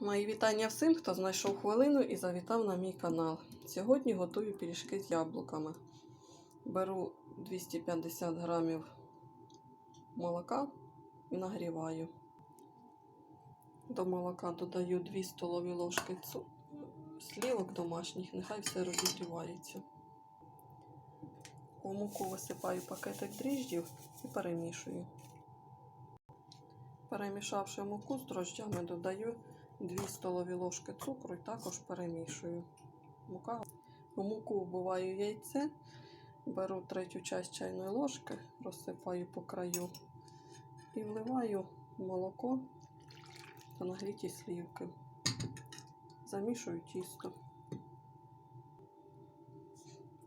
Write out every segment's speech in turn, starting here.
Мої вітання всім, хто знайшов хвилину і завітав на мій канал. Сьогодні готую пиріжки з яблуками. Беру 250 грамів молока і нагріваю. До молока додаю 2 столові ложки слівок домашніх, нехай все розігрівається. У муку висипаю пакетик дріжджів і перемішую. Перемішавши муку з дрожджами, додаю 2 столові ложки цукру і також перемішую. Мука. У муку вбиваю яйце, беру третю часть чайної ложки, розсипаю по краю і вливаю молоко та нагріті слівки. Замішую тісто.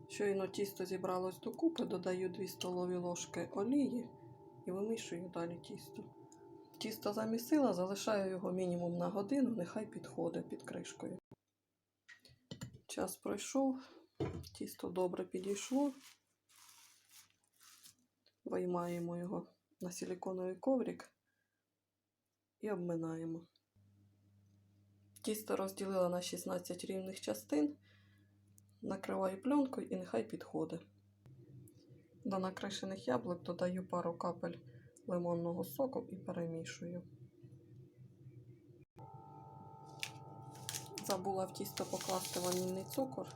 Щойно тісто зібралось докупи, додаю 2 столові ложки олії і вимішую далі тісто. Тісто замісила, залишаю його мінімум на годину, нехай підходить під кришкою. Час пройшов, тісто добре підійшло. Виймаємо його на силиконовий коврик і обминаємо. Тісто розділила на 16 рівних частин, накриваю пленкою і нехай підходить. До накришених яблук додаю пару капель лимонного соку і перемішую. Забула в тісто покласти ванільний цукор,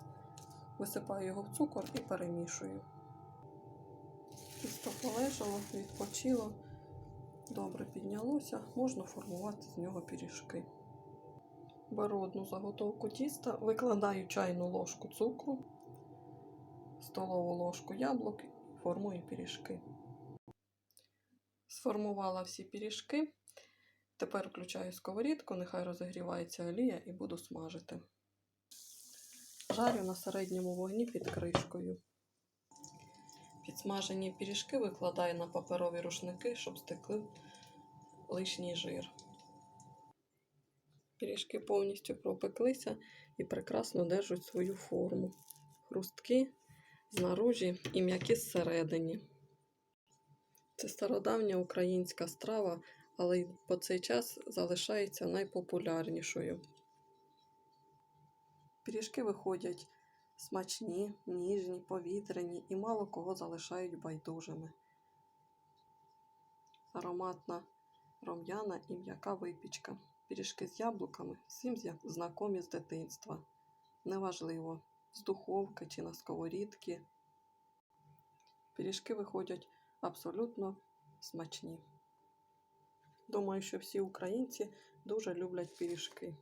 висипаю його в цукор і перемішую. Тісто полежало, відпочило, добре піднялося, можна формувати з нього пиріжки. Беру одну заготовку тіста, викладаю чайну ложку цукру, столову ложку яблук формую пиріжки. Сформувала всі пиріжки. Тепер включаю сковорідку, нехай розігрівається олія і буду смажити. Жарю на середньому вогні під кришкою. Підсмажені пиріжки викладаю на паперові рушники, щоб стекли лишній жир. Пиріжки повністю пропеклися і прекрасно держать свою форму. Хрустки знаружі і м'які зсередині. Це стародавня українська страва, але й по цей час залишається найпопулярнішою. Пиріжки виходять смачні, ніжні, повітряні і мало кого залишають байдужими. Ароматна ром'яна і м'яка випічка. Пиріжки з яблуками всім знакомі з дитинства. Неважливо, з духовки чи на сковорідки. Пиріжки виходять абсолютно смачні. Думаю, що всі українці дуже люблять пиріжки.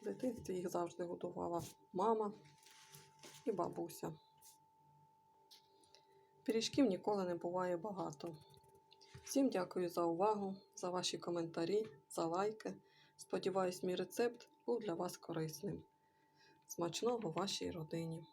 В дитинстві їх завжди готувала мама і бабуся. Пиріжків ніколи не буває багато. Всім дякую за увагу, за ваші коментарі, за лайки. Сподіваюсь, мій рецепт був для вас корисним. Смачного вашій родині!